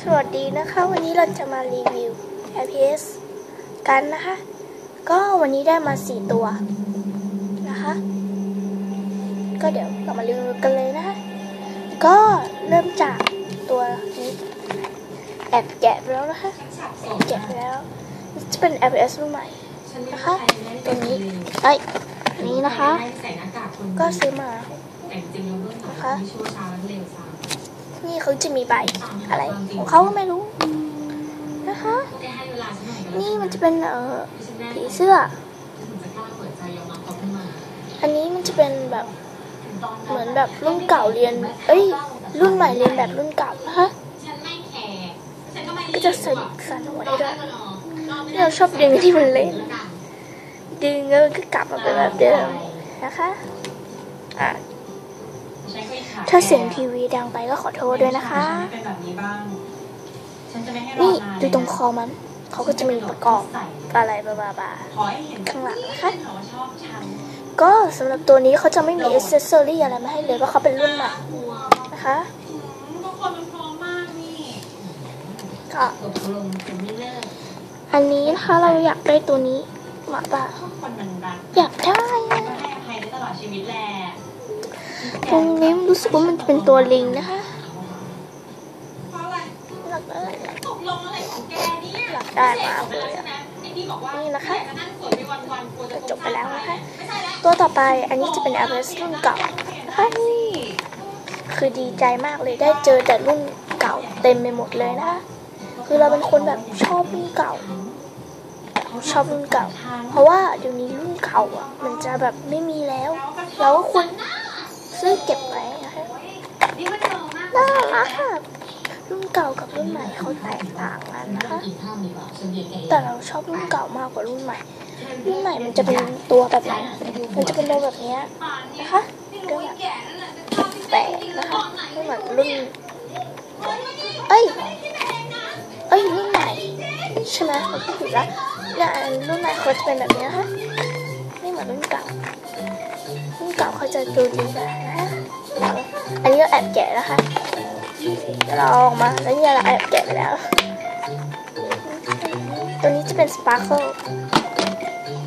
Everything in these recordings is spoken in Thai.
สวัสดีนะคะ วันนี้เราจะมารีวิว IPS กันนะคะ ก็วันนี้ได้มาสี่ตัวนะคะ ก็เดี๋ยวเรามารีวิวกันเลยนะคะ ก็เริ่มจากตัวนี้แอบแกะไปแล้วนะคะแอบแกะไปแล้วนี่จะเป็น IPS รุ่นใหม่นะคะตัวนี้ไอ้ยอันนี้นะคะใส่หน้ากากคนก็ซื้อมาแต่จริงๆแล้วเรื่องนะคะ นี่เขาจะมีใบอะไรของเขาไม่รู้นะคะนี่มันจะเป็นเออผีเสื้อ อันนี้มันจะเป็นแบบเหมือนแบบรุ่นเก่าเรียน เอ้ย รุ่นใหม่เรียนแบบรุ่นเก่านะคะก็จะใส่สันหัวได้ด้วยที่เราชอบดึงที่มันเล่นดึงแล้วก็กลับมาเป็นแบบเดิมนะคะอะ ถ้าเสียงทีวีดังไปก็ขอโทษด้วยนะคะเป็นแบบนี้บ้างฉันจะไม่ให้รอนี่าดูตรงคอมัน เขาก็จะมีประกอบอะไรบาบาขอให้เห็นข้างหลังนะคะเขาว่าชอบฉันๆก็สำหรับตัวนี้เขาจะไม่มีอ c เซสซอรี่อะไรมาให้เลยเพราะเขาเป็นรุ่นใหม่กลัวนะคะทุกคนมันพร้อมมากนี่ก็ตกลงจะไม่เลิกอันนี้นะคะเราอยากได้ตัวนี้มาป่ะทุกคนมันรักอยากได้ ตรงนี้รู้สึกว่ามันจะเป็นตัวลิงนะคะเพราะอะไรอยากได้ตกลงอะไรของแกได้มากเลยอะไอ้นี่บอกว่านี่นะคะกจนั่งสวยไปวันๆกลัวจบไปแล้วนะคะ ตัวต่อไปอันนี้จะเป็น a v e r e s รุ่นเก่านะคะนี่คือดีใจมากเลยได้เจอแต่รุ่นเก่าเต็มไปหมดเลยนะคะคือเราเป็นคนแบบชอบรุ่นเก่า ชอบรุ่นเก่า เพราะว่าเดี๋ยวนี้รุ่นเก่าอะมันจะแบบไม่มีแล้ว เราก็ควร ซื้อเก็บไว้นะคะน่ารักค่ะรุ่นเก่ากับรุ่นใหม่เขาแตกต่างกันนะคะแต่เราชอบรุ่นเก่ามากกว่ารุ่นใหม่ รุ่นใหม่มันจะเป็นตัวแบบไหนมันจะเป็นตัวแบบเนี้ยนะคะก็แบบแปลกนะคะไม่เหมือนรุ่นเอ้ยเอ้ยรุ่นใหม่ใช่ไหมผมพูดผิดละเนี่ยอันรุ่นใหม่เขาจะเป็นแบบเนี้ยฮะไม่เหมือนรุ่นเก่า เก่าเขาจะดูดีแบบนะฮะอันนี้เราแอบแกะนะคะเดี๋ยวเราอาอกมาแล้วเนี่ยเราแอบแกะไปแล้ว ตัวนี้จะเป็นสปาร์เคิล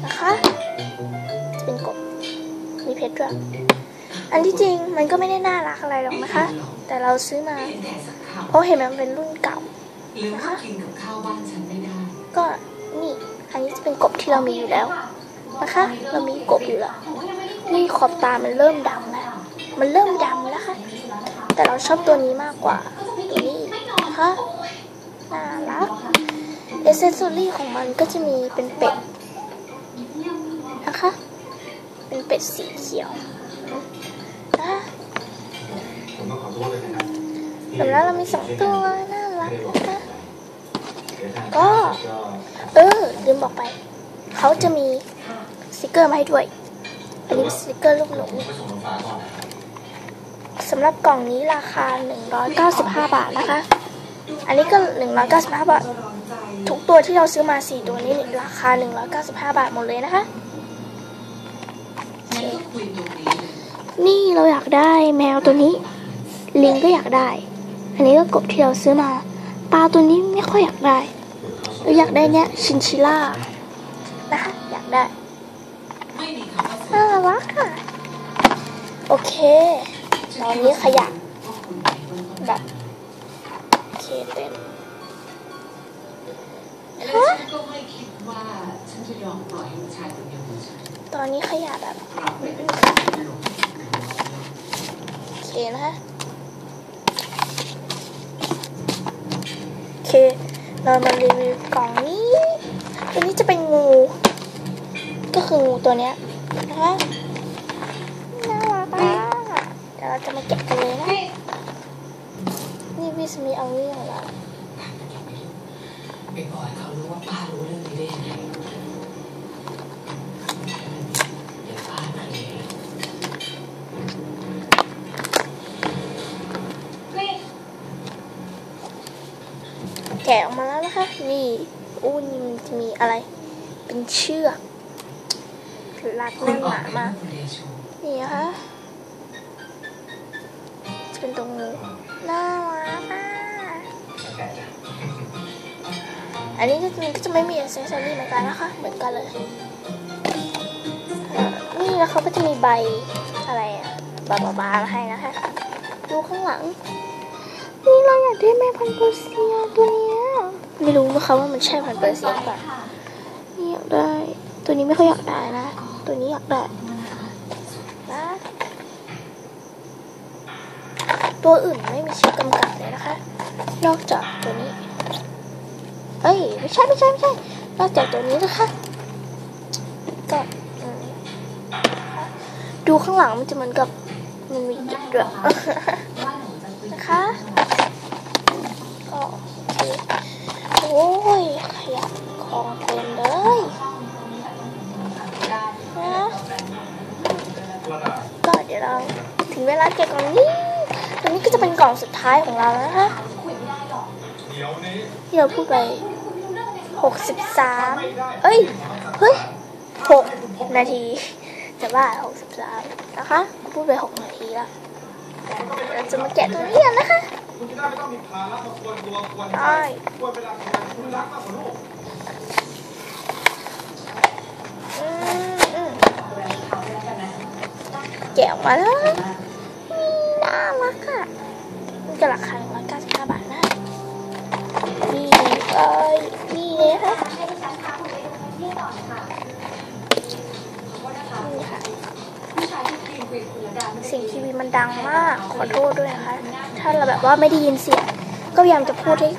นะคะจะเป็นกบมีเพชรด้วยอันที่จริงมันก็ไม่ได้น่ารักอะไรหรอกนะคะ แต่เราซื้อมา เพราะเห็นมันเป็นรุ่นเก่านกับข้าวบ้านฉันไม่ได้ก็นี่อันนี้จะเป็นกบที่เรามีอยู่แล้วนะคะ เรามีกบอยู่แล้ว นี่ขอบตามันเริ่มดำแล้ว มันเริ่มดำแล้วค่ะ แต่เราชอบตัวนี้มากกว่า ตัวนี้นะคะน่ารักเอเซสซอรี่ของมันก็จะมีเป็นเป็ดนะคะ เป็นเป็ดสีเขียวนะผมต้องขอโทษด้วยนะครับสำหรับเรามีสองตัวน่ารักนะคะก็ เออลืมบอกไป เขาจะมีสติกเกอร์มาให้ด้วย นนี้เป็นสติกเกอร์ลูกหนูผมไปส่งน้องฟ้าก่อนนะครับสำหรับกล่องนี้ราคา 195 บาทนะคะ อันนี้ก็ 195 บาท ทุกตัวที่เราซื้อมา 4 ตัวนี้ราคา 195 บาทหมดเลยนะคะโอเคคุยตรงนี้นี่เราอยากได้แมวตัวนี้ ลิงก็อยากได้ อันนี้ก็กบที่เราซื้อมาปลาตัวนี้ไม่ค่อยอยากได้เราอยากได้เนี้ยชินชิล่านะคะ อยากได้ไม่มีคำว่า น่ารักค่ะ โอเค ตอนนี้ขยะแบบโอเคเต็มและฉันก็ไม่คิดว่าฉันจะยอเนตอนนี้ขยะแบบโอเคนะคะโอเค เรามารีวิวกล่องนี้ ตัวนี้จะเป็นงู ก็คืองูตัวเนี้ย คะน่ารักอะเดี๋ยวเราจะมาแกะกันเลยนะ นี่วิสมีเอาเรื่องล้วไปบอกให้เขารู้ว่าป้ารู้เรื่องนี้ได้ยังไงอย่าป้ามาเลยแกะออกมาแล้วนะคะ นี่อู้นี่มันจะมีอะไร เป็นเชือก รัดคุแน่ณนหอกนามากนี่นะคะจะเป็นตรงงูน่ารักอะอันนี้ก็มันก็จะไม่มีเซสซอรี่เหมือนกันนะคะ เหมือนกันเลย นี่แล้วเขาก็จะมีใบอะไรอะบาบาบามาให้นะคะ ดูข้างหลัง นี่เราอยากได้แม่พันธุ์เปอร์เซียตัวเนี้ยไม่รู้นะคะว่ามันใช่พันธุ์เปอร์เซียหรือเปล่านี่อยากได้ ตัวนี้ไม่ค่อยอยากได้นะ ตัวนี้อยากได้นะตัวอื่นไม่มีชื่อกำกับเลยนะคะ นอกจากตัวนี้ เอ้ยไม่ใช่ไม่ใช่ไม่ใช่ นอกจากตัวนี้นะคะก็ดูข้างหลังมันจะเหมือนกับมันมีเก็บด้วยนะคะก็โอเคโอ้ยขยับของเต็มเลย ก็เดี๋ยวเราถึงเวลาเก็บกล่องนี้ตัวนี้ก็จะเป็นกล่องสุดท้ายของเราแล้วนะคะเดี๋ยวนี้ที่เราพูดไปหกสิบสามเอ้ย เฮ้ยหกนาที จะว่าหกสิบสามนะคะ พูดไปหกนาทีแล้วเราจะมาแกะตัวนี้กันนะคะไอ้องมีภาระมาควรตัวควรใช่คว แกะออกมาแล้วน่ารักอะมันก็ราคาหนึ่งร้อยเก้าสิบาทนะนี่เอ้ยนี่เลยนะคะนี่ค่ะเสียงทีวีมันดังมากขอโทษด้วยนะคะ ถ้าเราแบบว่าไม่ได้ยินเสียง ก็พยายามจะพูดให้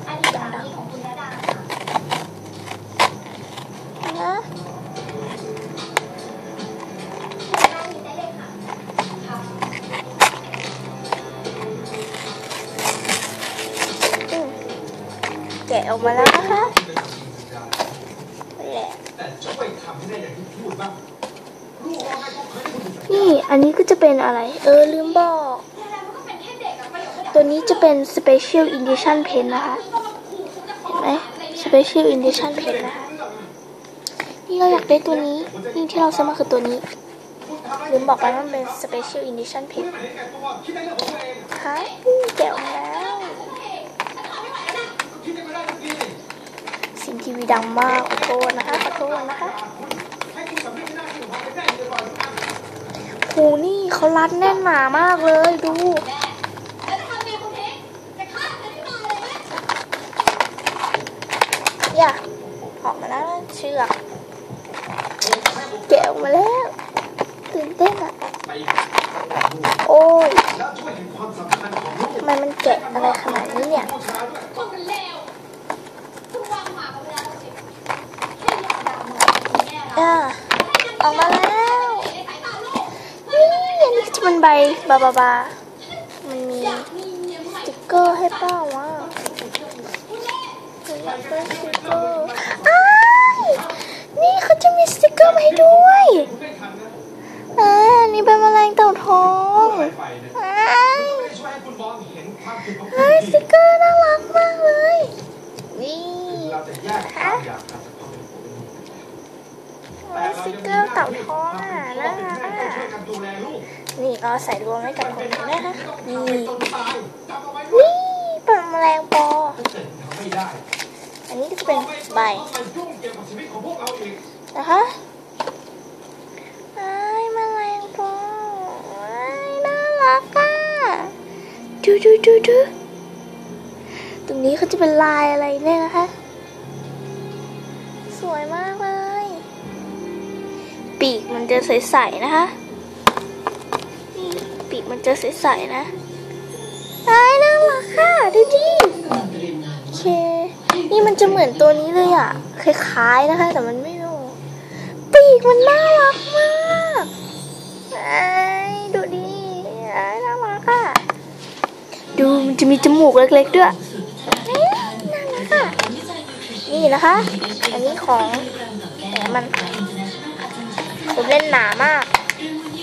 แกะออกมาแล้วนะคะนี่แหละนี่อันนี้ก็จะเป็นอะไร เออ ลืมบอก ตัวนี้จะเป็น Special Edition Pen นะคะ เห็นไหม Special Edition Pen นะคะ นี่เราอยากได้ตัวนี้ นี่ที่เราซื้อมาคือตัวนี้ ลืมบอกไปว่ามันเป็น Special Edition Pen ไม่เห็นแก่ตัวคิดได้เรื่องของตัวเองฮะแกะออกมาแล้ว คิดได้ไม่ได้ทุกที เสียงทีวีดังมากขอโทษนะคะขอโทษนะคะให้คุณสำนึกในหน้าที่ของความเป็นแม่ดีกว่าทุกอันโหนี่เขารัดแน่นหนามากเลยดูอย่าออกมาแล้วนะเชือกแกะออกมาแล้วตื่นเต้นอะไปโอ้ยแล้วช่วยเห็นความสำคัญของลูกทำไมมันแกะอะไรขนาดนี้เนี่ย ผู้ชายด้วย อ่า ออกมาแล้วนี่อันนี้ก็จะเป็นใบบาบาบามันมีสติกเกอร์ให้ป้าวะอยากได้สติกเกอร์อ้ายนี่เขาจะมีสติกเกอร์มาให้ด้วยอันนะอ่านี่เป็นแมลงเต่าทองอ้ายอ้ายสติกเกอร์น่ารักมากเลยนี่เราจะ เฮ้ยสติกเกอร์เต่าทองอะน่ารักอะนี่เราใส่รวมไว้กับคนนี้นะคะนี่นี่เป็นแมลงปออันนี้ก็จะเป็นใบองมายุ่งเกี่ยวกับชีวิตของพวกเราอีกนะคะไอ้แมลงปอไอ้น่ารักอะดูดูดูดูตรงนี้เขาจะเป็นลายอะไรเนี่ยนะคะ สวยมากเลย ปีกมันจะใสๆนะคะ นี่ปีกมันจะใสๆนะไอ้ายน่ารักค่ะดูดิโอเค นี่มันจะเหมือนตัวนี้เลยอะ คล้ายๆนะคะ แต่มันไม่รู้ ปีกมันน่ารักมากไอ้ดูดิไอ้น่ารักอะ ดูมันจะมีจมูกเล็กๆด้วยนี่นะคะ อันนี้ของแหมมัน เล่นหนามาก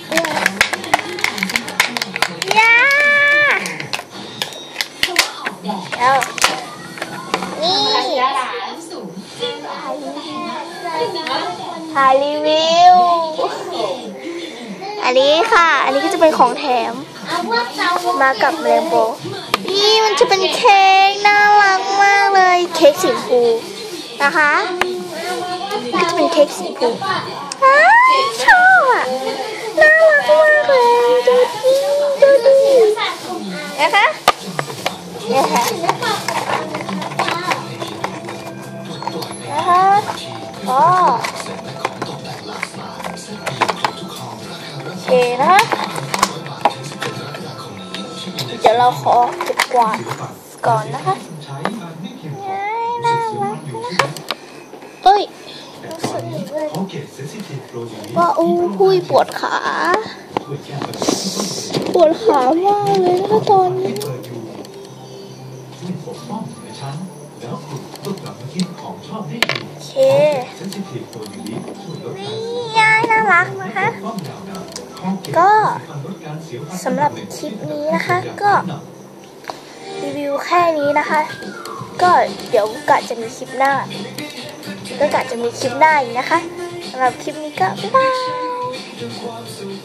เนี่ยยาแล้วนี่ถ่ายรีวิว อันนี้ค่ะ อันนี้ก็จะเป็นของแถม มากับแรมโบนี่มันจะเป็นเค้กน่ารักมพูนะคะก็จะเป็นเค้กสีชมพูอ้า ชอบอะ น่ารักมากเลยดูดิดูดินะคะเนี่ยค่ะนะคะอ๋อโอเคนะคะเดี๋ยวเราขอเก็บกวาดก่อนนะคะ ว่าอู้หุยปวดขาช่วยแก้ปัญหาที่ต้นเหตุปวดขามากเลยนะคะตอนนี้ที่เปิดอยู่ช่วยปกป้องในชั้นแล้วคุณก็กลับมาคิดของชอบได้อีกโอเคเซนซิทีฟโปรตีนช่วยลดนี่ยายน่ารักนะคะป้องยาวนานเขาเก็บก็ลดการเสียสำหรับคลิปนี้นะคะ ก็รีวิวแค่นี้นะคะ ก็เดี๋ยวกะจะมีคลิปหน้า ก็อาจจะมีคลิปหน้าอีกนะคะสำหรับคลิปนี้ก็บ๊ายบาย